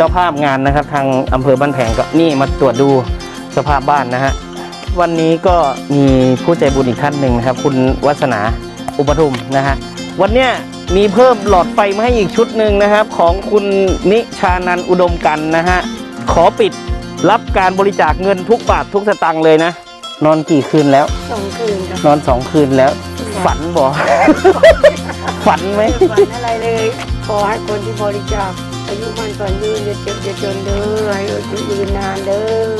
จ้าภาพงานนะครับ ทางอำเภอบ้านแพงก็นี่มาตรวจดูสภาพบ้านนะฮะวันนี้ก็มีผู้ใจบุญอีกท่านหนึ่งนะครับ คุณวัฒนาอุปทุมนะฮะวันเนี้ยมีเพิ่มหลอดไฟมาให้อีกชุดหนึ่งนะครับ ของคุณนิชานันท์อุดมกันนะฮะขอปิดรับการบริจาคเงินทุกบาททุกสตางค์เลยนะ นอนกี่คืนแล้วสองคืนค่ะนอนสองคืนแล้ว ฝันบ่ฝันไหมไม่ฝันอะไรเลย ขอให้คนที่บริจาค อายุมันก่อนยืนอย่าเจ็บอย่าจนเด้อให้อายุยืนนานเด้อ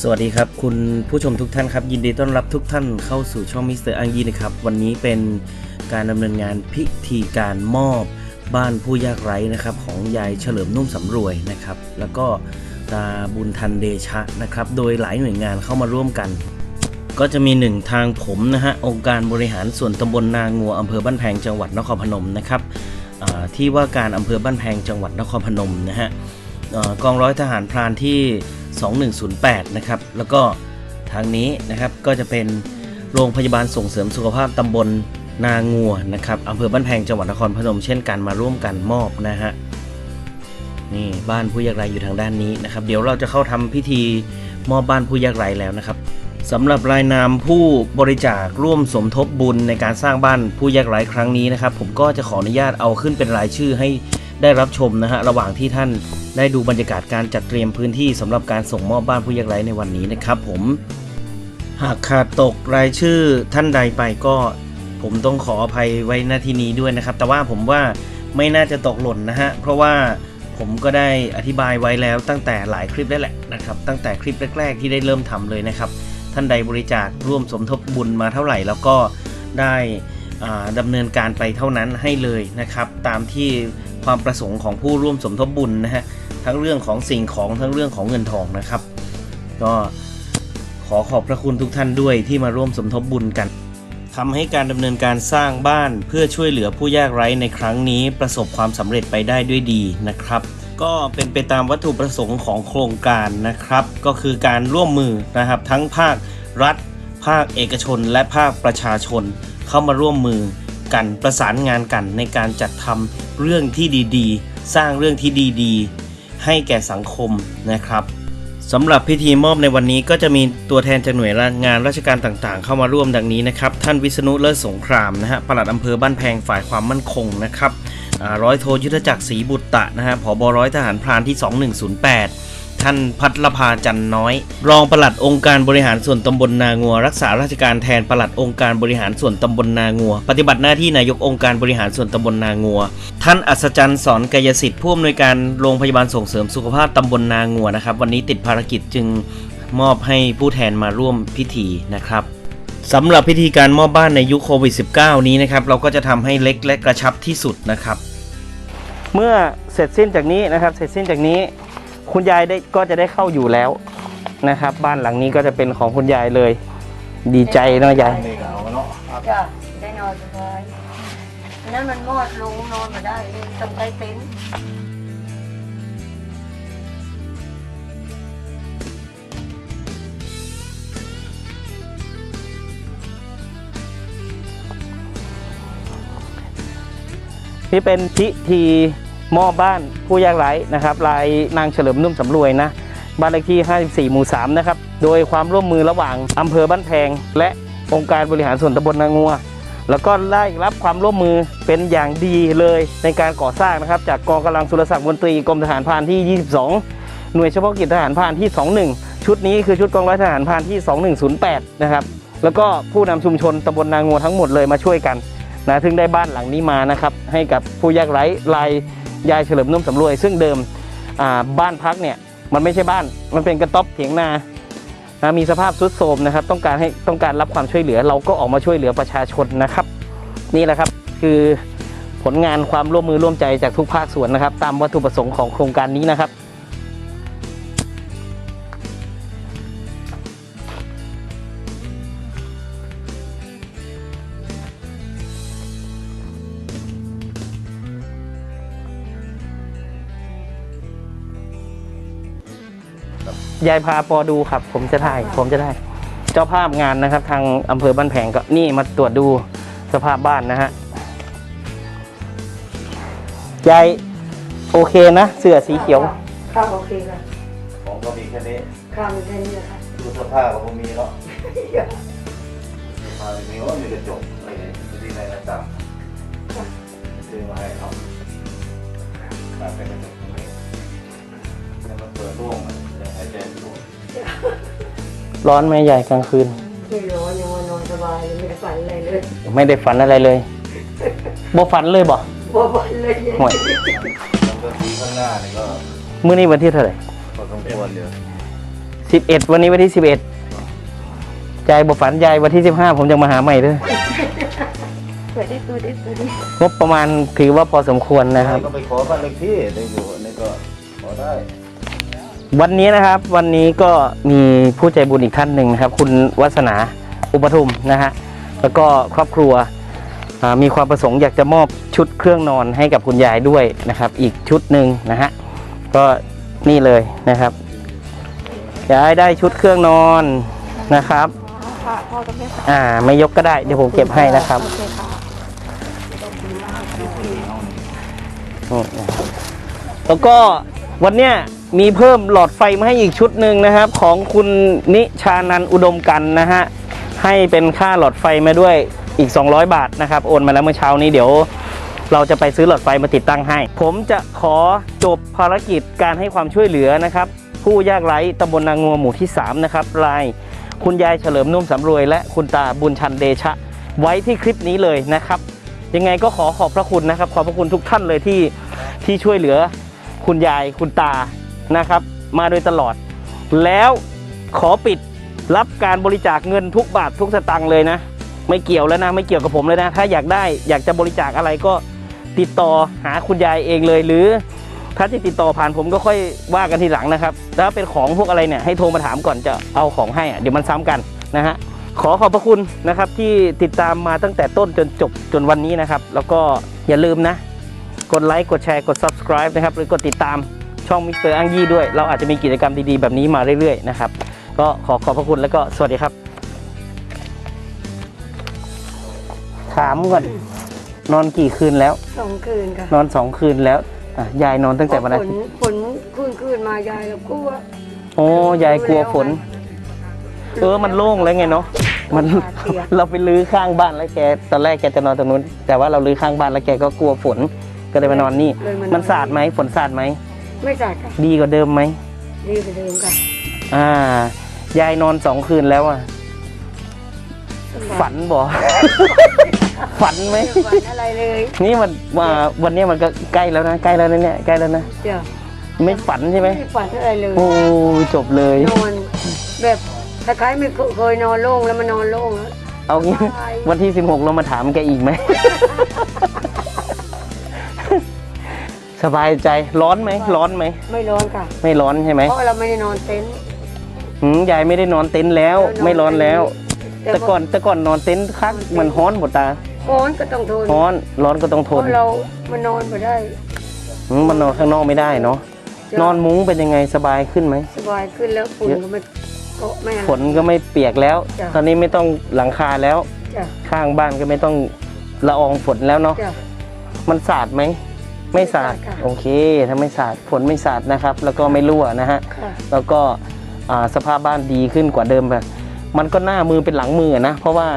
สวัสดีครับคุณผู้ชมทุกท่านครับ ยินดีต้อนรับทุกท่านเข้าสู่ช่องมิสเตอร์อังยีนะครับ วันนี้เป็นการดำเนินงานพิธีการมอบบ้านผู้ยากไร้นะครับ ของยายเฉลิมนุ่มสำรวยนะครับ แล้วก็ตาบุญทันเดชะนะครับ โดยหลายหน่วยงานเข้ามาร่วมกัน ก็จะมีหนึ่งทางผมนะฮะองค์การบริหารส่วนตำบลนางัวอำเภอบ้านแพงจังหวัดนครพนมนะครับที่ว่าการอำเภอบ้านแพงจังหวัดนครพนมนะฮะกองร้อยทหารพรานที่ 2108 นะครับ แล้วก็ทางนี้นะครับก็จะเป็นโรงพยาบาลส่งเสริมสุขภาพตำบลนางัวนะครับอำเภอบ้านแพงจังหวัดนครพนมเช่นกันมาร่วมกันมอบนะฮะนี่บ้านผู้ยากไร้อยู่ทางด้านนี้นะครับ เดี๋ยวเราจะเข้าทำพิธีมอบบ้านผู้ยากไร้แล้วนะครับ สำหรับรายนามผู้บริจาคร่วมสมทบบุญในการสร้างบ้านผู้ยากไร้ครั้งนี้นะครับ ผมก็จะขออนุญาตเอาขึ้นเป็นรายชื่อให้ได้รับชมนะฮะระหว่างที่ท่านได้ดูบรรยากาศการจัดเตรียมพื้นที่สำหรับการส่งมอบบ้านผู้ยากไร้ในวันนี้นะครับผมหากขาดตกรายชื่อท่านใดไปก็ผมต้องขออภัยไว้หน้าที่นี้ด้วยนะครับ แต่ว่าผมว่าไม่น่าจะตกหล่นนะฮะเพราะว่าผมก็ได้อธิบายไว้แล้วตั้งแต่หลายคลิปแล้วแหละนะครับ ตั้งแต่คลิปแรก ๆ ที่ได้เริ่มทำเลยนะครับ ท่านใดบริจาคร่วมสมทบบุญมาเท่าไหร่ แล้วก็ได้ดำเนินการไปเท่านั้นให้เลยนะครับ ตามที่ความประสงค์ของผู้ร่วมสมทบบุญนะฮะทั้งเรื่องของสิ่งของทั้งเรื่องของเงินทองนะครับ ก็ขอขอบพระคุณทุกท่านด้วยที่มาร่วมสมทบบุญกันทำให้การดำเนินการสร้างบ้านเพื่อช่วยเหลือผู้ยากไร้ในครั้งนี้ประสบความสำเร็จไปได้ด้วยดีนะครับ ก็เป็นไปตามวัตถุประสงค์ของโครงการนะครับ ก็คือการร่วมมือนะครับ ทั้งภาครัฐ ภาคเอกชน และภาคประชาชน เข้ามาร่วมมือกันประสานงานกันในการจัดทำเรื่องที่ดีๆ สร้างเรื่องที่ดีๆ ให้แก่สังคมนะครับสำหรับพิธีมอบในวันนี้ก็จะมีตัวแทนจากหน่วยงานราชการต่างๆ เข้ามาร่วมดังนี้นะครับ ท่านวิษณุเลิศสงครามนะฮะปลัดอำเภอบ้านแพงฝ่ายความมั่นคงนะครับ ร้อยโทยุทธจักรศรีบุตตะนะฮะผบร้อยทหารพรานที่ 2108 ท่านพัทรภาจันน้อย รองปลัดองค์การบริหารส่วนตำบลนางัว รักษาราชการแทนปลัดองค์การบริหารส่วนตำบลนางัว ปฏิบัติหน้าที่นายกองค์การบริหารส่วนตำบลนางัว ท่านอัศจรรย์สอนกายสิทธิ์ผู้อำนวยการโรงพยาบาลส่งเสริมสุขภาพตำบลนางัวนะครับวันนี้ติดภารกิจจึงมอบให้ผู้แทนมาร่วมพิธีนะครับสำหรับพิธีการมอบบ้านในยุคโควิด -19 นี้นะครับ เราก็จะทำให้เล็กและกระชับที่สุดนะครับ เมื่อเสร็จสิ้นจากนี้นะครับ เสร็จสิ้นจากนี้ คุณยายได้ก็จะได้เข้าอยู่แล้วนะครับ บ้านหลังนี้ก็จะเป็นของคุณยายเลย ดีใจเนาะยายจ้ะได้นอนสบายอันนั้นมันมอดลงนอนมาได้เลยต้องใช้เต็นท์นี่เป็นพิธี มอบบ้านผู้ยากไร้นะครับลายนางเฉลิมนุ่มสำรวยนะบ้านเลขที่ 54 หมู่ 3 นะครับ โดยความร่วมมือระหว่างอำเภอบ้านแพง และองค์การบริหารส่วนตำบลนางัว แล้วก็ได้รับความร่วมมือเป็นอย่างดีเลยในการก่อสร้างนะครับ จากกองกำลังสุรศักดิ์มนตรีกรมทหารพรานที่ 22 หน่วยเฉพาะกิจทหารพรานที่ 21 ชุดนี้คือชุดกองร้อยทหารพรานที่ 2108 นะครับ แล้วก็ผู้นำชุมชนตำบลนางัวทั้งหมดเลยมาช่วยกันนะถึงได้บ้านหลังนี้มานะครับให้กับผู้ยากไร้ลาย ยายเฉลิมนุ่มสำรวย ซึ่งเดิมบ้านพักเนี่ยมันไม่ใช่บ้าน มันเป็นกระต๊อบเถียงนานะมีสภาพทรุดโทรมนะครับ ต้องการให้ต้องการรับความช่วยเหลือ เราก็ออกมาช่วยเหลือประชาชนนะครับ นี่แหละครับคือผลงานความร่วมมือร่วมใจจากทุกภาคส่วนนะครับ ตามวัตถุประสงค์ของโครงการนี้นะครับ ยายพาปอดูครับ ผมจะได้ผมจะได้ เจ้าภาพงานนะครับ ทางอำเภอบ้านแผงก็นี่มาตรวจดูสภาพบ้านนะฮะยายโอเคนะ เสื้อสีเขียวค่ะโอเคค่ะผมก็มีแค่นี้ข้ามแค่นี้ค่ะดูเสื้อผ้าก็คงมีแล้วเสื้อผ้าไม่มีว่ามีกระจกอะไรเนี่ยที่ในหน้าต่างซื้อมาให้เขาตามเป็นกระจกตรงนี้ให้มันเปิดโล่งมัน จะหายใจสะดวกร้อนไหมยายกลางคืน ไม่ร้อนยังว่านอนสบายเลยไม่ได้ฝันอะไรเลยไม่ได้ฝันอะไรเลยบ่ฝันเลยบ่บ่ฝันเลยห่วยแล้วก็สีข้างหน้านี่ก็มื้อนี้วันที่เท่าไหร่พอสมควรเดี๋ยวสิบเอ็ดวันนี้วันที่สิบเอ็ดยายบ่ฝันยายวันที่สิบห้าผมจะมาหาใหม่เด้อเปิดได้ตัวได้ตัวได้งบประมาณถือว่าพอสมควรนะครับ ก็ไปขอบ้านเลขที่ได้อยู่นี่ก็ขอได้ วันนี้นะครับวันนี้ก็มีผู้ใจบุญอีกท่านหนึ่งนะครับ คุณวัฒนาอุปทุมนะฮะแล้วก็ครอบครัวอ่ามีความประสงค์อยากจะมอบชุดเครื่องนอนให้กับคุณยายด้วยนะครับ อีกชุดหนึ่งนะฮะก็นี่เลยนะครับยายได้ชุดเครื่องนอนนะครับค่ะพ่อกับแม่อ่าไม่ยกก็ได้เดี๋ยวผมเก็บให้นะครับโอเคค่ะอืมแล้วก็วันเนี้ย มีเพิ่มหลอดไฟมาให้อีกชุดหนึ่งนะครับ ของคุณนิชานันอุดมกันนะฮะให้เป็นค่าหลอดไฟมาด้วยอีก 200 บาทนะครับ โอนมาแล้วเมื่อเช้านี้เดี๋ยว เราจะไปซื้อหลอดไฟมาติดตั้งให้ ผมจะขอจบภารกิจการให้ความช่วยเหลือนะครับ ผู้ยากไร้ตำบลนางงัวหมู่ที่ 3 นะครับรายคุณยายเฉลิมนุ่มสำรวย และคุณตาบุญชันเดชะ ไว้ที่คลิปนี้เลยนะครับ ยังไงก็ขอขอบพระคุณนะครับ ขอบพระคุณทุกท่านเลยที่ที่ช่วยเหลือ คุณยายคุณตา นะครับ มาโดยตลอด แล้วขอปิดรับการบริจาคเงินทุกบาททุกสตางค์เลยนะ ไม่เกี่ยวแล้วนะ ไม่เกี่ยวกับผมเลยนะ ถ้าอยากได้อยากจะบริจาคอะไรก็ติดต่อหาคุณยายเองเลย หรือถ้าจะติดต่อผ่านผมก็ค่อยว่ากันทีหลังนะครับถ้าเป็นของพวกอะไรเนี่ยให้โทรมาถามก่อนจะเอาของให้เดี๋ยวมันซ้ำกันนะฮะขอขอบพระคุณนะครับที่ติดตามมาตั้งแต่ต้นจนจบจนวันนี้นะครับ แล้วก็อย่าลืมนะ กดไลค์กดแชร์กด subscribe นะครับ หรือกดติดตาม ช่องมิสเตอร์อังยี่ด้วย เราอาจจะมีกิจกรรมดีๆ แบบนี้มาเรื่อยๆนะครับ ก็ขอขอบพระคุณแล้วก็สวัสดีครับ ถามก่อน นอนกี่คืนแล้ว สองคืนค่ะนอนสองคืนแล้วอะยายนอนตั้งแต่วันอาฝทินตย์ฝนคืนคืนมายายก็กลัวโอ้ยายกลัวฝน เออมันโล่งแล้วไงเนาะมันเปียกเราไปลื้อข้างบ้านแล้วแกตอนแรกแกจะนอนตรงนู้น แต่ว่าเราลื้อข้างบ้านแล้วแกก็กลัวฝนก็เลยมานอนนี่เลยานอนมันสาดไหมฝนสาดไหม ไม่สาดค่ะดีกว่าเดิมไหมดีกว่าเดิมค่ะอ่า ยายนอนสองคืนแล้วอะ ฝันบ่ ฝันไหมไม่ฝันอะไรเลย นี่มันว่าวันนี้มันก็ใกล้แล้วนะใกล้แล้วนะเนี่ยใกล้แล้วนะเดี๋ยวไม่ฝันใช่ไหมไม่ฝันอะไรเลย โอ้ยจบเลยนอนแบบคล้ายๆไม่เคยนอนโล่งแล้วมานอนโล่งแล้วเอางี้ใช่วันที่16เรามาถามแกอีกไหม สบายใจร้อนไหมร้อนไหมไม่ร้อนค่ะ ไม่ร้อนใช่ไหมเพราะเราไม่ได้นอนเต็นท์หืมยายไม่ได้นอนเต็นท์แล้ว ไม่ร้อนแล้ว แต่แต่ก่อนแต่ก่อนนอนเต็นท์คักมันฮ้อนหมดตาร้อนก็ต้องทนฮ้อนร้อนก็ต้องเพทนราะเรามานอนมาได้หืมมันนอนข้างนอกไม่ได้เนาะนอนมุ้งเป็นยังไงสบายขึ้นไหมสบายขึ้นแล้วฝุ่นก็ไม่เกาะไม่อะไรฝนก็ไม่เปียกแล้วจ้ะตอนนี้ไม่ต้องหลังคาแล้วจ้ะข้างบ้านก็ไม่ต้องละอองฝนแล้วเนาะจ้ะมันสาดไหม ไม่สาดไม่สาดค่ะ โอเคถ้าไม่สาดฝนไม่สาดนะครับ แล้วก็ไม่รั่วนะฮะ ค่ะ แล้วก็อ่าสภาพบ้านดีขึ้นกว่าเดิมแบบมันก็หน้ามือเป็นหลังมือนะ เพราะว่า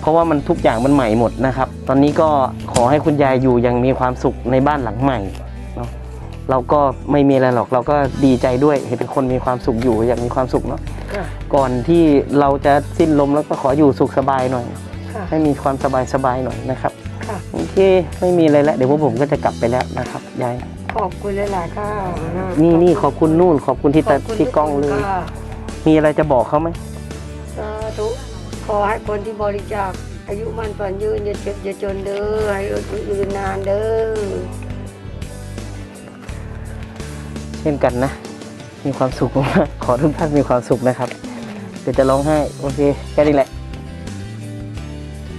เพราะว่ามันทุกอย่างมันใหม่หมดนะครับ ตอนนี้ก็ขอให้คุณยายอยู่อยังมีความสุขในบ้านหลังใหม่เนาะเราก็ไม่มีอะไรหรอกเราก็ดีใจด้วยเห็นเป็นคนมีความสุขอยู่อยากมีความสุขเนาะค่ะ ก่อนที่เราจะสิ้นลมแล้วก็ขออยู่สุขสบายหน่อย ค่ะ ให้มีความสบายสบายๆหน่อยนะครับ ค่ะโอเคไม่มีอะไรแล้ว เดี๋ยวพวกผมก็จะกลับไปแล้วนะครับยายขอบคุณหลายๆค่ะนี่นี่ขอบคุณนู่น ขอบคุณที่ตาขบคุณที่กล้องเลยทุคนค่ะมีอะไรจะบอกเขาไหมสาธุขอให้คนที่บริจาคอายุมันฝันยืนอย่าเจ็บอย่าจนเด้อให้อายุยืนนานเด้อเช่นกันนะ มีความสุขมากๆขอทุกท่านมีความสุขนะครับ เดี๋ยวจะร้องไห้โอเคแค่นี้แหละ